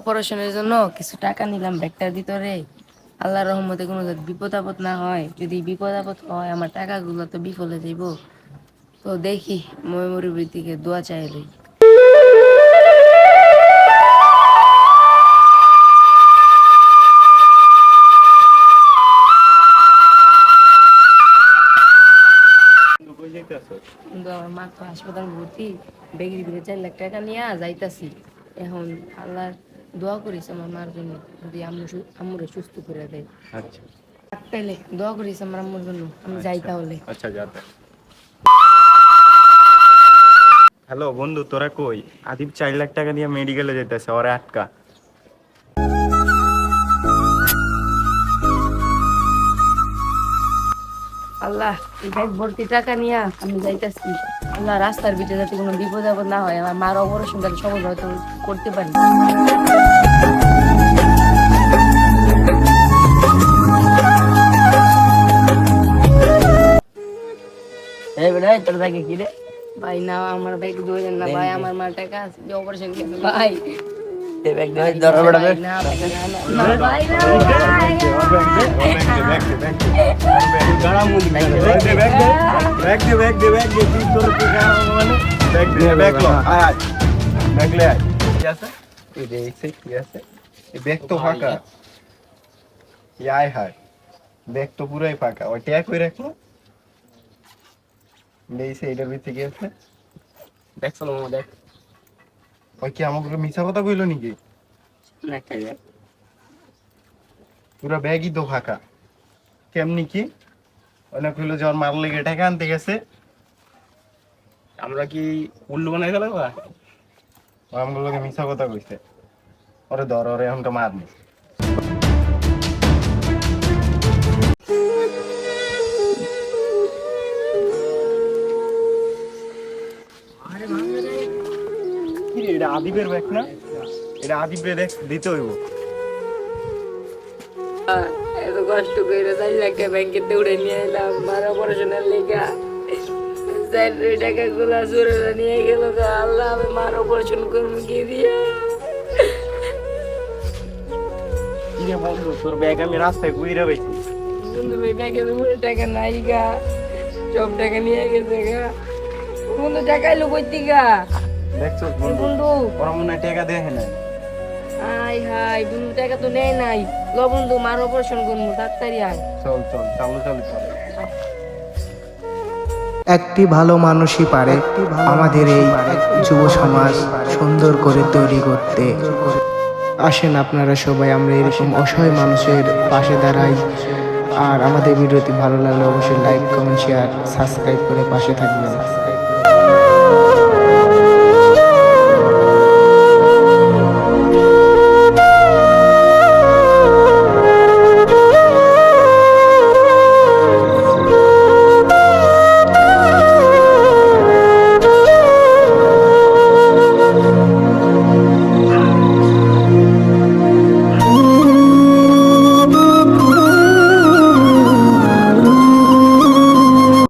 অপারেশনের জন্য কিছু টাকা নিলাম ব্যাগটার ভিতরে আল্লাহর রহমতে কোনো বিপদ আপদ না হয়, যদি বিপদ আপদ হয়, আমার টাকাগুলো তো বিফলে যাইব। তো দেখি ময়ূরের দিকে দোয়া চাইলি কিন্তু আমার মা তো হাসপাতাল ভর্তি, বেগের ভিতরে চার লাখ টাকা নিয়ে যাইতাছি। এখন আল্লাহ দোয়া করিস আমার মার জন্য যদি আম্মু আম্মুরে সুস্থ করে দেয়। আচ্ছা। তাইলে দোয়া করিস আমার আম্মুর জন্য আমি যাই তাহলে। আচ্ছা যা হ্যালো বন্ধু তোরা কই? আদিব চার লাখ টাকা দিয়ে মেডিকেলে যেতেছে ওরা আটকা। আল্লাহ এই ব্যাগ ভর্তি টাকা নিয়ে আমি যাইতাছি। আল্লাহ রাস্তার ভিতরে যাতে কোনো বিপদ আপদ না হয় আমার মার অপারেশন যাতে সহজ হয়তো করতে পারি। তোর ব্যাগে কি রে? ভাই না আমার ব্যাগ ধরেন না ভাই আমার মার টাকা আছে অপারেশন ভাই। ব্যাগ ধরে ধর বেটা ভাই, না ভাই, না, না, না, ভাই, না, ভাই। ব্যাগ তো ফাঁকা আয় হায় ব্যাগ তো পুরাই ফাঁকা ওই ট্যাগ করে রাখল দেখছে এটার ভিতরে কি আছে দেখ চলো মামা দেখ ওই কি আমাকে মিছা কথা কইলো নাকি? পুরো ব্যাগই তো ফাঁকা। কেমনি কি? অনেক হইল যখন মার লেগে টাকা আনতে গেছে। আমরা কি উল্লু বানাই গেল আমগুলোকে মিছা কথা কইছে। ওরে ধর ওরে এখন তো মারনি এটা আদিবের ব্যাগ না? এটা আদিবের দেখ দিতে হইব। এত কষ্ট করে লাখ টাকা ব্যাংকে দৌড়ে নিয়ে এলাম মার অপারেশনের লেগা চার টাকা গুলা চোরে নিয়ে গেল আল্লাহ আমি মার অপারেশন করব কি দিয়ে। কি বন্ধু তোর ব্যাগ আমি রাস্তায় পাইছি বন্ধু ভাই ব্যাংকে তো টাকা নাই গা সব টাকা নিয়ে গেছে গা। বন্ধু টাকা এলো কইতি গা দেখছ বন্ধু? বন্ধু। ওরা মনে টাকা দেখে না আই হাই বন্ধু টাকা তো নেয় নাই। ল বন্ধু মার অপারেশন করব তাড়াতাড়ি আয়। চল চল চালু চালু চল। একটি ভালো মানুষই পারে আমাদের এই যুব সমাজ সুন্দর করে তৈরি করতে। আসেন আপনারা সবাই আমরা এরকম অসহায় মানুষের পাশে দাঁড়াই। আর আমাদের ভিডিওটি ভালো লাগলে অবশ্যই লাইক কমেন্ট শেয়ার সাবস্ক্রাইব করে পাশে থাকবেন।